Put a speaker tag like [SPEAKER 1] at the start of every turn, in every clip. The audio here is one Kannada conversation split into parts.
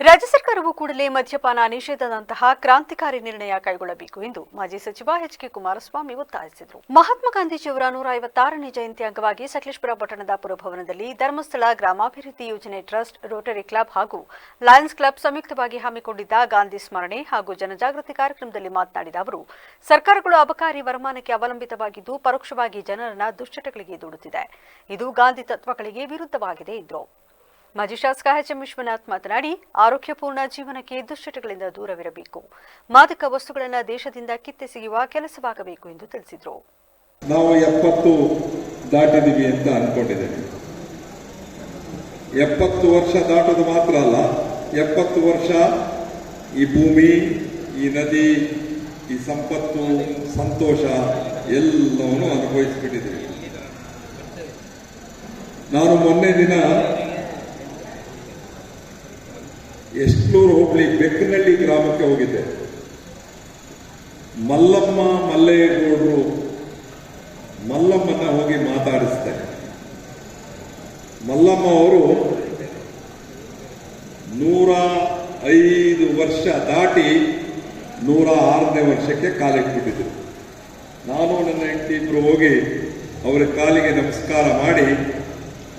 [SPEAKER 1] ರಾಜ್ಯ ಸರ್ಕಾರವು ಕೂಡಲೇ ಮದ್ಯಪಾನ ನಿಷೇಧದಂತಹ ಕ್ರಾಂತಿಕಾರಿ ನಿರ್ಣಯ ಕೈಗೊಳ್ಳಬೇಕು ಎಂದು ಮಾಜಿ ಸಚಿವ ಎಚ್ ಕೆ ಕುಮಾರಸ್ವಾಮಿ ಒತ್ತಾಯಿಸಿದರು. ಮಹಾತ್ಮ ಗಾಂಧೀಜಿಯವರ ನೂರ ಐವತ್ತಾರನೇ ಜಯಂತಿ ಅಂಗವಾಗಿ ಸಕಲೇಶ್ಪುರ ಪಟ್ಟಣದ ಪುರಭವನದಲ್ಲಿ ಧರ್ಮಸ್ಥಳ ಗ್ರಾಮಾಭಿವೃದ್ಧಿ ಯೋಜನೆ ಟ್ರಸ್ಟ್, ರೋಟರಿ ಕ್ಲಬ್ ಹಾಗೂ ಲಯನ್ಸ್ ಕ್ಲಬ್ ಸಂಯುಕ್ತವಾಗಿ ಹಮ್ಮಿಕೊಂಡಿದ್ದ ಗಾಂಧಿ ಸ್ಮರಣೆ ಹಾಗೂ ಜನಜಾಗೃತಿ ಕಾರ್ಯಕ್ರಮದಲ್ಲಿ ಮಾತನಾಡಿದ ಅವರು, ಸರ್ಕಾರಗಳು ಅಬಕಾರಿ ವರಮಾನಕ್ಕೆ ಅವಲಂಬಿತವಾಗಿದ್ದು, ಪರೋಕ್ಷವಾಗಿ ಜನರನ್ನ ದುಶ್ಚಟಗಳಿಗೆ ದೂಡುತ್ತಿದೆ. ಇದು ಗಾಂಧಿ ತತ್ವಗಳಿಗೆ ವಿರುದ್ಧವಾಗಿದೆ ಎಂದರು. ಮಾಜಿ ಶಾಸಕ ಎಚ್ ಎಂ ವಿಶ್ವನಾಥ್ ಮಾತನಾಡಿ, ಆರೋಗ್ಯಪೂರ್ಣ ಜೀವನಕ್ಕೆ ದುಶ್ಚಟಗಳಿಂದ ದೂರವಿರಬೇಕು. ಮಾದಕ ವಸ್ತುಗಳನ್ನು ದೇಶದಿಂದ ಕಿತ್ತೆಸೆಯುವ ಕೆಲಸವಾಗಬೇಕು ಎಂದು ತಿಳಿಸಿದರು.
[SPEAKER 2] ನಾವು ಎಪ್ಪತ್ತು ದಾಟಿದೀವಿ ಅಂತ ಅನ್ಕೊಂಡಿದ್ದೇನೆ ಎಪ್ಪತ್ತು ವರ್ಷ ದಾಟೋದು ಮಾತ್ರ ಅಲ್ಲ, ಎಪ್ಪತ್ತು ವರ್ಷ ಈ ಭೂಮಿ, ಈ ನದಿ, ಈ ಸಂಪತ್ತು, ಸಂತೋಷ ಎಲ್ಲವನ್ನು ಅನುಭವಿಸಿಬಿಟ್ಟಿದ್ದೀವಿ. ನಾನು ಮೊನ್ನೆ ದಿನ ಎಸ್ಟ್ಲೂರು ಹೋಬಳಿ ಬೆಕ್ಕನಹಳ್ಳಿ ಗ್ರಾಮಕ್ಕೆ ಹೋಗಿದ್ದೆ. ಮಲ್ಲಮ್ಮ ಮಲ್ಲೇಗೌಡರು ಮಲ್ಲಮ್ಮನ ಹೋಗಿ ಮಾತಾಡಿಸ್ತಾರೆ. ಮಲ್ಲಮ್ಮ ಅವರು ನೂರ ಐದು ವರ್ಷ ದಾಟಿ ನೂರ ಆರನೇ ವರ್ಷಕ್ಕೆ ಕಾಲಿಟ್ಬಿಟ್ಟಿದ್ರು ನಾನು ನನ್ನ ಹೆಂಡತಿ ಇಬ್ಬರು ಹೋಗಿ ಅವರ ಕಾಲಿಗೆ ನಮಸ್ಕಾರ ಮಾಡಿ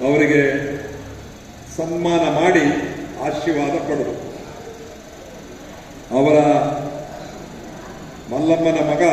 [SPEAKER 2] ಅವರಿಗೆ ಸನ್ಮಾನ ಮಾಡಿ ಆಶೀರ್ವಾದ ಪಡೆದು ಅವರ ಮಲ್ಲಮ್ಮನ ಮಗ